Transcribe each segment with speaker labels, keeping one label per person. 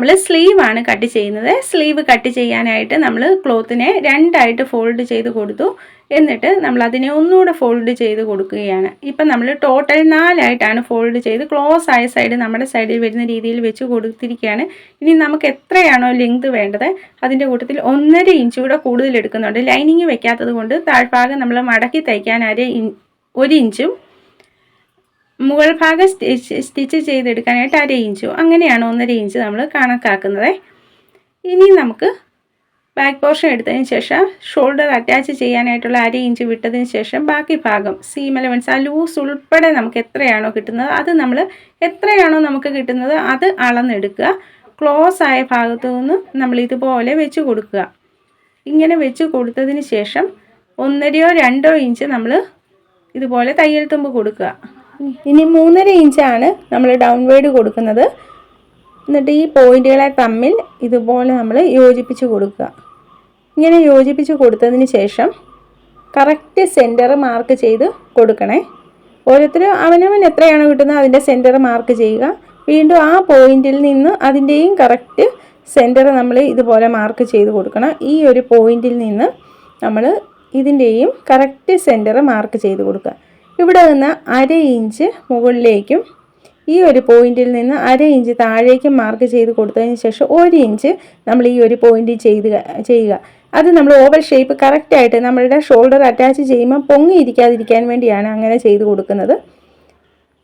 Speaker 1: നമ്മൾ സ്ലീവ് ആണ് കട്ട് ചെയ്യുന്നത്. സ്ലീവ് കട്ട് ചെയ്യാനായിട്ട് നമ്മൾ ക്ലോത്തിനെ രണ്ടായിട്ട് ഫോൾഡ് ചെയ്ത് കൊടുത്തു. എന്നിട്ട് നമ്മൾ അതിനെ ഒന്നുകൂടെ ഫോൾഡ് ചെയ്ത് കൊടുക്കുകയാണ്. ഇപ്പം നമ്മൾ ടോട്ടൽ നാലായിട്ടാണ് ഫോൾഡ് ചെയ്ത് ക്ലോസ് ആയ സൈഡ് നമ്മുടെ സൈഡിൽ വരുന്ന രീതിയിൽ വെച്ച് കൊടുത്തിരിക്കുകയാണ്. ഇനി നമുക്ക് എത്രയാണോ ലെങ്ത് വേണ്ടത് അതിന്റെ കൂട്ടത്തിൽ ഒന്നര ഇഞ്ച് കൂടെ കൂടുതൽ എടുക്കുന്നുണ്ട്. ലൈനിങ് വെക്കാത്തത് കൊണ്ട് താഴ്ഭാഗം നമ്മൾ മടക്കി തയ്ക്കാൻ ഇൻ ഒരു ഇഞ്ചും മുകൾ ഭാഗം സ്റ്റിച്ച് സ്റ്റിച്ച് ചെയ്തെടുക്കാനായിട്ട് അര ഇഞ്ചും. അങ്ങനെയാണ് ഒന്നര ഇഞ്ച് നമ്മൾ കണക്കാക്കുന്നത്. ഇനി നമുക്ക് ബാക്ക് പോർഷൻ എടുത്തതിന് ശേഷം ഷോൾഡർ അറ്റാച്ച് ചെയ്യാനായിട്ടുള്ള അര ഇഞ്ച് വിട്ടതിന് ശേഷം ബാക്കി ഭാഗം സീം എലവൻസ് ആ ലൂസ് ഉൾപ്പെടെ നമുക്ക് എത്രയാണോ കിട്ടുന്നത് അത് നമ്മൾ എത്രയാണോ നമുക്ക് കിട്ടുന്നത് അത് അളന്നെടുക്കുക. ക്ലോസ് ആയ ഭാഗത്തു നിന്ന് നമ്മൾ ഇതുപോലെ വെച്ച് കൊടുക്കുക. ഇങ്ങനെ വെച്ച് കൊടുത്തതിന് ശേഷം ഒന്നരയോ രണ്ടോ ഇഞ്ച് നമ്മൾ ഇതുപോലെ തയ്യൽ തുമ്പ് കൊടുക്കുക. ഇനി മൂന്നര ഇഞ്ചാണ് നമ്മൾ ഡൗൺവേഡ് കൊടുക്കുന്നത്. എന്നിട്ട് ഈ പോയിന്റുകളെ തമ്മിൽ ഇതുപോലെ നമ്മൾ യോജിപ്പിച്ച് കൊടുക്കുക. ഇങ്ങനെ യോജിപ്പിച്ച് കൊടുത്തതിന് ശേഷം കറക്റ്റ് സെന്റർ മാർക്ക് ചെയ്ത് കൊടുക്കണേ. ഓരോരുത്തരും അവനവൻ എത്രയാണ് കിട്ടുന്നത് അതിന്റെ സെന്റർ മാർക്ക് ചെയ്യുക. വീണ്ടും ആ പോയിന്റിൽ നിന്ന് അതിന്റെയും കറക്റ്റ് സെന്റർ നമ്മൾ ഇതുപോലെ മാർക്ക് ചെയ്ത് കൊടുക്കണം. ഈ ഒരു പോയിന്റിൽ നിന്ന് നമ്മൾ ഇതിന്റെയും കറക്റ്റ് സെന്റർ മാർക്ക് ചെയ്ത് കൊടുക്കുക. ഇവിടെ നിന്ന് അര ഇഞ്ച് മുകളിലേക്കും ഈ ഒരു പോയിന്റിൽ നിന്ന് അര ഇഞ്ച് താഴേക്കും മാർക്ക് ചെയ്ത് കൊടുത്തതിന് ശേഷം ഒരു ഇഞ്ച് നമ്മൾ ഈ ഒരു പോയിന്റ് ചെയ്ത് ചെയ്യുക. അത് നമ്മൾ ഓവൽ ഷേപ്പ് കറക്റ്റായിട്ട് നമ്മളുടെ ഷോൾഡർ അറ്റാച്ച് ചെയ്യുമ്പോൾ പൊങ്ങിയിരിക്കാതിരിക്കാൻ വേണ്ടിയാണ് അങ്ങനെ ചെയ്ത് കൊടുക്കുന്നത്.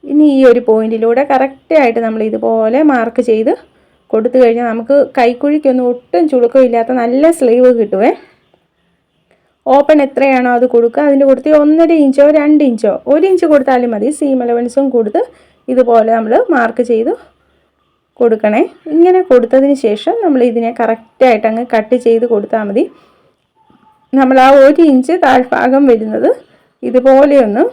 Speaker 1: ഇനി ഈ ഒരു പോയിന്റിലൂടെ കറക്റ്റായിട്ട് നമ്മൾ ഇതുപോലെ മാർക്ക് ചെയ്ത് കൊടുത്തു കഴിഞ്ഞാൽ നമുക്ക് കൈക്കുഴിക്കൊന്നും ഒട്ടും ചുളുക്കമില്ലാത്ത നല്ല സ്ലീവ് കിട്ടുവേ. ഓപ്പൺ എത്രയാണോ അത് കൊടുക്കുക. അതിന്റെ കൊടുത്ത് ഒന്നര ഇഞ്ചോ രണ്ട് ഇഞ്ചോ ഒരു ഇഞ്ച് കൊടുത്താലും മതി. സീം അലവൻസും കൊടുത്ത് ഇതുപോലെ നമ്മൾ മാർക്ക് ചെയ്ത് കൊടുക്കണേ. ഇങ്ങനെ കൊടുത്തതിന് ശേഷം നമ്മൾ ഇതിനെ കറക്റ്റായിട്ട് അങ്ങ് കട്ട് ചെയ്ത് കൊടുത്താൽ മതി. നമ്മൾ ആ ഒരു ഇഞ്ച് താഴ്ഭാഗം വരുന്നത് ഇതുപോലെയൊന്ന്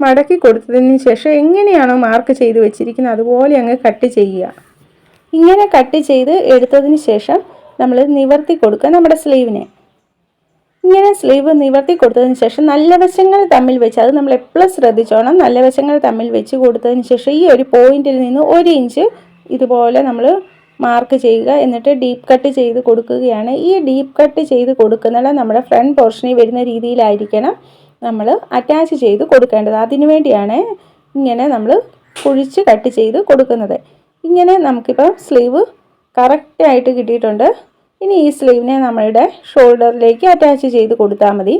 Speaker 1: മടക്കി കൊടുത്തതിന് ശേഷം എങ്ങനെയാണോ മാർക്ക് ചെയ്ത് വെച്ചിരിക്കുന്നത് അതുപോലെ അങ്ങ് കട്ട് ചെയ്യുക. ഇങ്ങനെ കട്ട് ചെയ്ത് എടുത്തതിന് ശേഷം നമ്മൾ നിവർത്തി കൊടുക്കുക നമ്മുടെ സ്ലീവിനെ ഇങ്ങനെ സ്ലീവ് നിവർത്തി കൊടുത്തതിന് ശേഷം നല്ല വശങ്ങൾ തമ്മിൽ വെച്ച് അത് നമ്മൾ എപ്പോഴും ശ്രദ്ധിച്ചോണം നല്ല വശങ്ങൾ തമ്മിൽ വെച്ച് കൊടുത്തതിന് ശേഷം ഈ ഒരു പോയിന്റിൽ നിന്ന് ഒരു ഇഞ്ച് ഇതുപോലെ നമ്മൾ മാർക്ക് ചെയ്യുക. എന്നിട്ട് ഡീപ്പ് കട്ട് ചെയ്ത് കൊടുക്കുകയാണ്. ഈ ഡീപ്പ് കട്ട് ചെയ്ത് കൊടുക്കുന്നത് നമ്മുടെ ഫ്രണ്ട് പോർഷനിൽ വരുന്ന രീതിയിലായിരിക്കണം നമ്മൾ അറ്റാച്ച് ചെയ്ത് കൊടുക്കേണ്ടത്. അതിനുവേണ്ടിയാണ് ഇങ്ങനെ നമ്മൾ കുഴിച്ച് കട്ട് ചെയ്ത് കൊടുക്കുന്നത്. ഇങ്ങനെ നമുക്കിപ്പോൾ സ്ലീവ് കറക്റ്റായിട്ട് കിട്ടിയിട്ടുണ്ട്. ഇനി ഈ സ്ലീവിനെ നമ്മളുടെ ഷോൾഡറിലേക്ക് അറ്റാച്ച് ചെയ്ത് കൊടുത്താൽ മതി.